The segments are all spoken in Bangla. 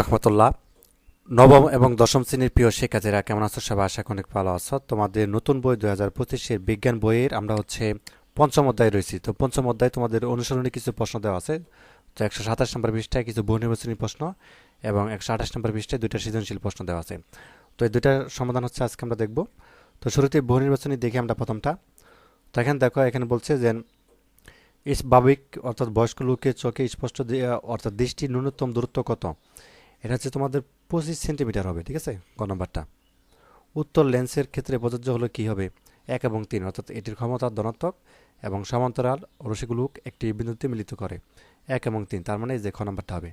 রহমতুল্লাহ। নবম এবং দশম শ্রেণির প্রিয় শিক্ষার্থীরা, কেমন আছো? সবাই আশা অনেক ভালো আছো। তোমাদের নতুন বই দুই হাজার পঁচিশের বিজ্ঞান বইয়ের আমরা হচ্ছে পঞ্চম অধ্যায় রয়েছি। তো পঞ্চম অধ্যায় তোমাদের অনুসরণে কিছু প্রশ্ন দেওয়া আছে। তো একশো সাতাশ নম্বর পৃষ্ঠায় কিছু বহু নির্বাচনী প্রশ্ন এবং একশো আঠাশ নম্বর পৃষ্ঠায় দুইটা সৃজনশীল প্রশ্ন দেওয়া আছে। তো এই দুইটার সমাধান হচ্ছে আজকে আমরা দেখব। তো শুরুতে বহু নির্বাচনী দেখি আমরা প্রথমটা। তো এখানে দেখো, এখানে বলছে যে স্বাভাবিক অর্থাৎ বয়স্ক লোকের চোখে স্পষ্ট দি- অর্থাৎ দৃষ্টি ন্যূনতম দূরত্ব কত? এটা হচ্ছে তোমাদের পঁচিশ সেন্টিমিটার হবে, ঠিক আছে? গ নম্বরটা। উত্তর লেন্সের ক্ষেত্রে প্রযোজ্য হলো কি হবে? এক এবং তিন, অর্থাৎ এটির ক্ষমতা ধনাত্মক এবং সমান্তরাল রশিগুলোক একটি বিন্দুতে মিলিত করে। এক এবং তিন, তার মানে যে খ নম্বরটা হবে।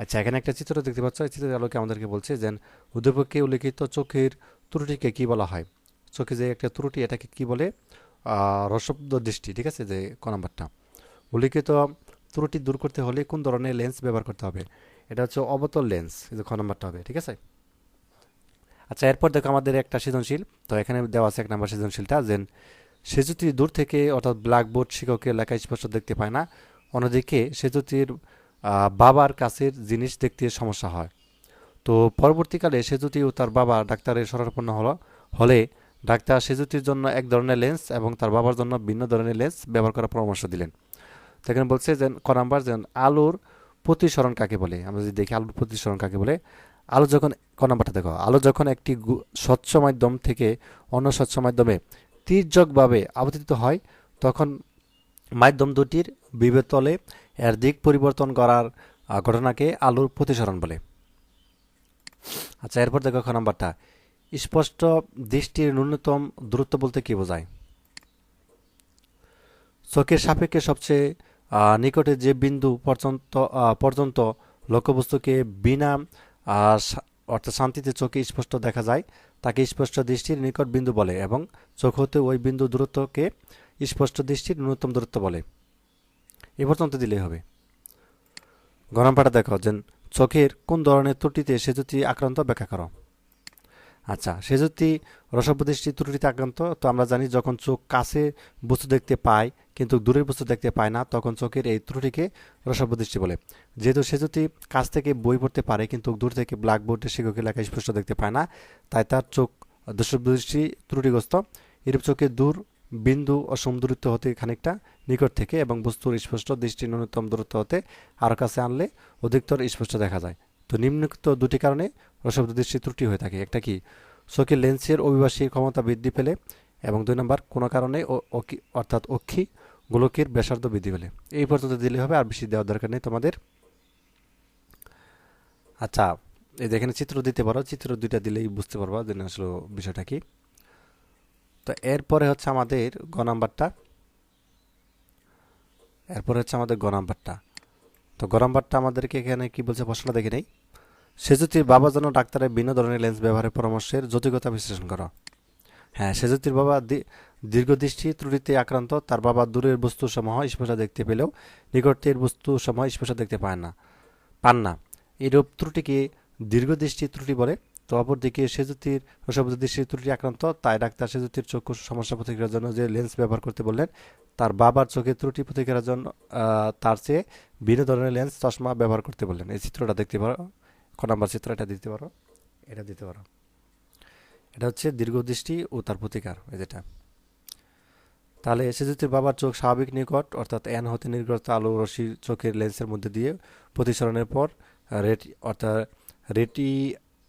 আচ্ছা এখানে একটা চিত্র দেখতে পাচ্ছ। এই চিত্রের আলোকে আমাদেরকে বলছে যে উদ্দীপকে উল্লিখিত চোখের ত্রুটিকে কি বলা হয়? চোখে যে একটা ত্রুটি, এটাকে কি বলে? রসব্দ দৃষ্টি, ঠিক আছে? যে ক নম্বরটা। উল্লিখিত ত্রুটি দূর করতে হলে কোন ধরনের লেন্স ব্যবহার করতে হবে? এটা হচ্ছে অবতল লেন্স খ নম্বরটা হবে, ঠিক আছে? আচ্ছা এরপর দেখো আমাদের একটা সৃজনশীল। তো এখানে দেওয়া আছে এক নম্বর সৃজনশীলটা যে সেতুটি দূর থেকে অর্থাৎ ব্ল্যাকবোর্ড শিক্ষকের লেখা স্পষ্ট দেখতে পায় না। অন্যদিকে সেতুটির বাবার কাছের জিনিস দেখতে সমস্যা হয়। তো পরবর্তীকালে সেতুটি ও তার বাবা ডাক্তারের শরণাপন্ন হলো, হলে ডাক্তার সেতুটির জন্য এক ধরনের লেন্স এবং তার বাবার জন্য ভিন্ন ধরনের লেন্স ব্যবহার করার পরামর্শ দিলেন। তো এখানে বলছে যে, ক নাম্বার যে আলোর প্রতিসরণ কাকে বলে? আমরা যদি দেখি আলোর প্রতিসরণ কাকে বলে? আলো যখন, ক নাম্বারটা দেখো, আলো যখন একটি স্বচ্ছ মাধ্যম থেকে অন্য স্বচ্ছ মাধ্যমে তির্যকভাবে আবর্তিত হয়, তখন মাধ্যম দুটির বিবেতলে এর দিক পরিবর্তন করার ঘটনাকে আলোর প্রতিসরণ বলে। আচ্ছা এরপর দেখো খ নাম্বারটা। স্পষ্ট দৃষ্টির ন্যূনতম দূরত্ব বলতে কি বোঝায়? চোখের সাপেক্ষে সবচেয়ে নিকটে যে বিন্দু পর্যন্ত পর্যন্ত লক্ষ্যবস্তুকে বিনা অর্থাৎ শান্তিতে চোখে স্পষ্ট দেখা যায়, তাকে স্পষ্ট দৃষ্টির নিকট বিন্দু বলে এবং চোখ হতে ওই বিন্দু দূরত্বকে স্পষ্ট দৃষ্টির ন্যূনতম দূরত্ব বলে। এ পর্যন্ত দিলেই হবে। গরম পাটা দেখো যে চোখের কোন ধরনের ত্রুটিতে সেতুটি আক্রান্ত, ব্যাখ্যা করো। আচ্ছা সেতুটি রসবদৃষ্টি ত্রুটিতে আক্রান্ত, তো আমরা জানি যখন চোখ কাছে বস্তু দেখতে পায়, কিন্তু দূরের বস্তু দেখতে পায় না, তখন চোখের এই ত্রুটিকে রসবদৃষ্টি বলে। যেহেতু সেতুটি কাছ থেকে বই পড়তে পারে, কিন্তু দূর থেকে ব্ল্যাকবোর্ডে শিক্ষকের লেখা স্পষ্ট দেখতে পায় না, তাই তার চোখ দৃষ্টি ত্রুটিগ্রস্ত। এরূপ চোখে দূর বিন্দু ও সমদূরত্ব হতে খানিকটা নিকট থেকে এবং বস্তুর স্পষ্ট দৃষ্টি ন্যূনতম দূরত্ব হতে আরও কাছে আনলে অধিকতর স্পষ্ট দেখা যায়। তো নিম্নলিখিত দুটি কারণে রসব্দ দৃষ্টি ত্রুটি হয়ে থাকে। একটা কি? চোখের লেন্সের অভিবাসী ক্ষমতা বৃদ্ধি পেলে এবং দুই নম্বর, কোনো কারণে অর্থাৎ অক্ষি গোলকের ব্যাসার্ধ বৃদ্ধি পেলে। এই পর্যন্ত দিলে হবে, আর বেশি দেওয়ার দরকার নেই তোমাদের। আচ্ছা এই যে এখানে চিত্র দিতে পারো, চিত্র দুইটা দিলেই বুঝতে পারবা যে আসলে বিষয়টা কি। তো এরপরে হচ্ছে আমাদের গ নাম্বারটা। এরপরে হচ্ছে আমাদের গ নাম্বারটা। তো গ নাম্বারটা আমাদেরকে এখানে কি বলছে? প্রশ্নটা দেখে নেই। সেজুতির বাবা জন্য ডাক্তারের ভিন্ন ধরনের লেন্স ব্যবহারের পরামর্শের যৌতিকতা বিশ্লেষণ করো। হ্যাঁ সেজুতির বাবা দীর্ঘদৃষ্টি ত্রুটিতে আক্রান্ত, তার বাবা দূরের বস্তু সমূহ স্পষ্ট দেখতে পেলেও নিকটের বস্তু সমূহ স্পষ্ট দেখতে পায় না, পান না। এরূপ ত্রুটিকে দীর্ঘদৃষ্টি ত্রুটি বলে, তো অপরদিকে সেজুতির রসবদ দৃষ্টির ত্রুটি আক্রান্ত, তাই ডাক্তার সেজুতির চক্ষু সমস্যা প্রতিক্রিয়ার জন্য যে লেন্স ব্যবহার করতে বললেন, তার বাবার চোখের ত্রুটি প্রতিক্রিয়ার জন্য তার চেয়ে ভিন্ন ধরনের লেন্স চশমা ব্যবহার করতে বললেন। এই চিত্রটা দেখতে ক নাম্বার চিত্র এটা দিতে পারো। এটা দিতে পারো। এটা হচ্ছে দীর্ঘদৃষ্টি ও তার প্রতিকার, এই যেটা। তাহলে সেজুতির বাবার চোখ স্বাভাবিক নিকট, অর্থাৎ এন হতে নির্গত আলো রশ্মি চোখের লেন্সের মধ্যে দিয়ে প্রতিসরণের পর, রেটি, অর্থাৎ রেটি,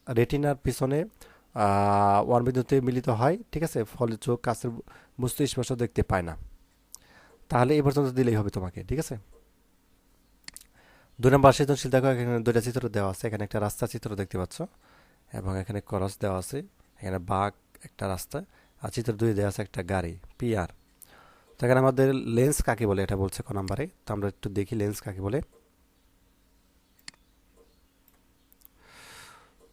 রেটিনার পিছনে ওয়ান বিন্দুতে মিলিত হয়, ঠিক আছে? ফলে চোখ কাছের বস্তু স্পষ্ট দেখতে পায় না। তাহলে এই পর্যন্ত দিলেই হবে তোমাকে, ঠিক আছে? দুই নম্বর সৃজনশীল দেখো, এখানে দুইটা চিত্র দেওয়া আছে। এখানে একটা রাস্তা চিত্র দেখতে পাচ্ছ, এবং এখানে করস দেওয়া আছে। এখানে বাঘ একটা রাস্তা, আর চিত্র দুই দেওয়া আছে একটা গাড়ি, পিআর। তো এখানে আমাদের লেন্স কাকে বলে, এটা বলছে ক নাম্বারে। তো আমরা একটু দেখি লেন্স কাকে বলে।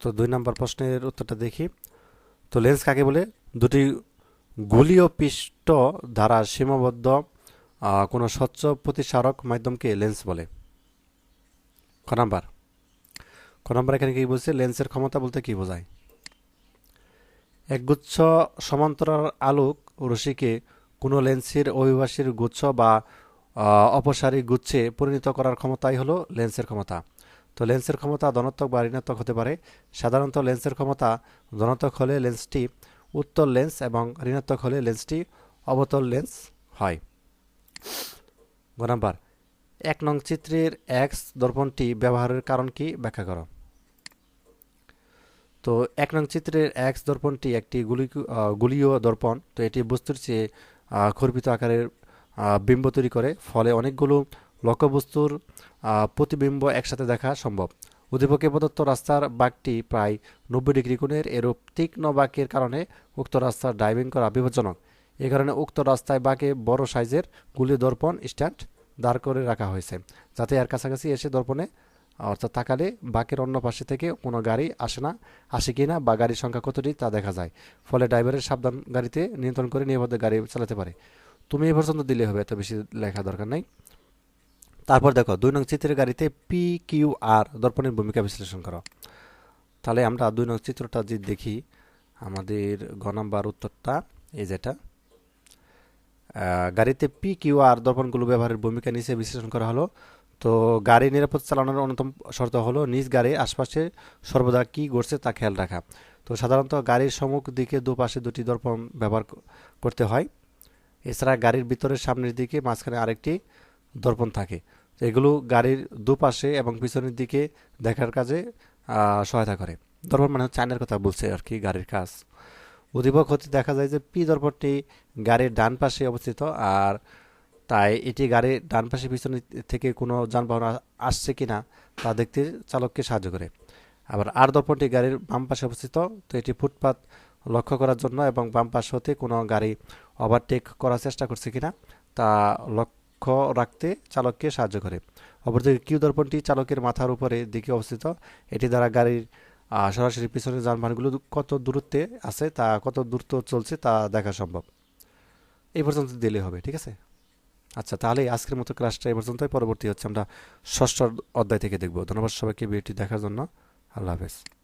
তো দুই নম্বর প্রশ্নের উত্তরটা দেখি। তো লেন্স কাকে বলে? দুটি গোলীয় পৃষ্ঠ দ্বারা সীমাবদ্ধ কোনো স্বচ্ছ প্রতিসারক মাধ্যমকে লেন্স বলে। ক নাম্বার? ক নাম্বার এখানে কি বলছে? লেন্সের ক্ষমতা বলতে কি বোঝায়? একগুচ্ছ সমান্তরাল আলোক রশ্মিকে কোনো লেন্সের অভিবাসীর গুচ্ছ বা অপসারী গুচ্ছে পরিণত করার ক্ষমতাই হলো লেন্সের ক্ষমতা। তো লেন্সের ক্ষমতা ধনাত্মক বা ঋণাত্মক হতে পারে। সাধারণত লেন্সের ক্ষমতা ধনাত্মক হলে লেন্সটি উত্তল লেন্স এবং ঋণাত্মক হলে লেন্সটি অবতল লেন্স হয়। নাম্বার? এক নং চিত্রের এক্স দর্পণটি ব্যবহারের কারণ কি? ব্যাখ্যা করো। তো এক নং চিত্রের এক্স দর্পণটি একটি গুলি গুলীয় দর্পণ। তো এটি বস্তুর চেয়ে আহ, খর্বিত আকারের বিম্ব তৈরি করে। ফলে অনেকগুলো লক্ষ্যবস্তুর প্রতিবিম্ব একসাথে দেখা সম্ভব। উদ্দীপকে প্রদত্ত রাস্তার বাঁকটি প্রায় নব্বই ডিগ্রি কোণের এরূপ তীক্ষ্ণ বাঁকের কারণে উক্ত রাস্তার ড্রাইভিং করা বিপজ্জনক। এ কারণে উক্ত রাস্তায় বাঁকে বড় সাইজের গুলি দর্পণ স্ট্যান্ড দাঁড় করে রাখা হয়েছে। যাতে এর কাছাকাছি এসে দর্পণে, অর্থাৎ তাকালে বাঁকের অন্য পাশে থেকে কোনো গাড়ি আসে না, আসে কি না বা গাড়ির সংখ্যা কতটি তা দেখা যায়। ফলে ড্রাইভারের সাবধান গাড়িতে নিয়ন্ত্রণ করে নিরাপদে গাড়ি চালাতে পারে। তুমি এ পর্যন্ত দিলে হবে, এত বেশি লেখা দরকার নাই। তারপর দেখো, দুই নং চিত্রের গাড়িতে পি কিউ আর দর্পণের ভূমিকা বিশ্লেষণ করো। তাহলে আমরা দুই নং চিত্রটা যদি দেখি, আমাদের গ নাম্বার উত্তরটা এই যেটা। গাড়িতে পি কিউ আর দর্পণগুলো ব্যবহারের ভূমিকা নিচে বিশ্লেষণ করা হলো। তো গাড়ি নিরাপদ চালানোর অন্যতম শর্ত হলো, নিজ গাড়ির আশপাশে সর্বদা কি ঘটছে তা খেয়াল রাখা। তো সাধারণত গাড়ির সম্মুখ দিকে দুপাশে দুটি দর্পণ ব্যবহার করতে হয়। এছাড়া গাড়ির ভিতরের সামনের দিকে মাঝখানে আরেকটি দর্পণ থাকে। এগুলো গাড়ির দুপাশে এবং পিছনের দিকে দেখার কাজে সহায়তা করে। দর্পণ মানে হচ্ছে আয়নার কথা বলছে আর কি, গাড়ির কাজ। উদ্দীপক হতে দেখা যায় যে পি দর্পণটি গাড়ির ডান পাশে অবস্থিত, আর তাই এটি গাড়ির ডান পাশে পিছনে থেকে কোনো যানবাহন আসছে কি না তা দেখতে চালককে সাহায্য করে। আবার আর দর্পণটি গাড়ির বাম পাশে অবস্থিত, তো এটি ফুটপাত লক্ষ্য করার জন্য এবং বাম পাশ হতে কোনো গাড়ি ওভারটেক করার চেষ্টা করছে কিনা তা লক্ষ্য রাখতে চালককে সাহায্য করে। অপরদিকে কিউ দর্পণটি চালকের মাথার উপরে দিকে অবস্থিত, এটি দ্বারা গাড়ির সরাসরি পিছনের যানবাহনগুলো কত দূরত্বে আছে তা কত দূরত্ব চলছে তা দেখা সম্ভব। এই পর্যন্ত দিলে হবে, ঠিক আছে? আচ্ছা তাহলে আজকের মতো ক্লাসটা এই পর্যন্তই। পরবর্তী হচ্ছে আমরা ষষ্ঠ অধ্যায় থেকে দেখব। ধন্যবাদ সবাইকে বিয়েটি দেখার জন্য। আল্লাহ হাফেজ।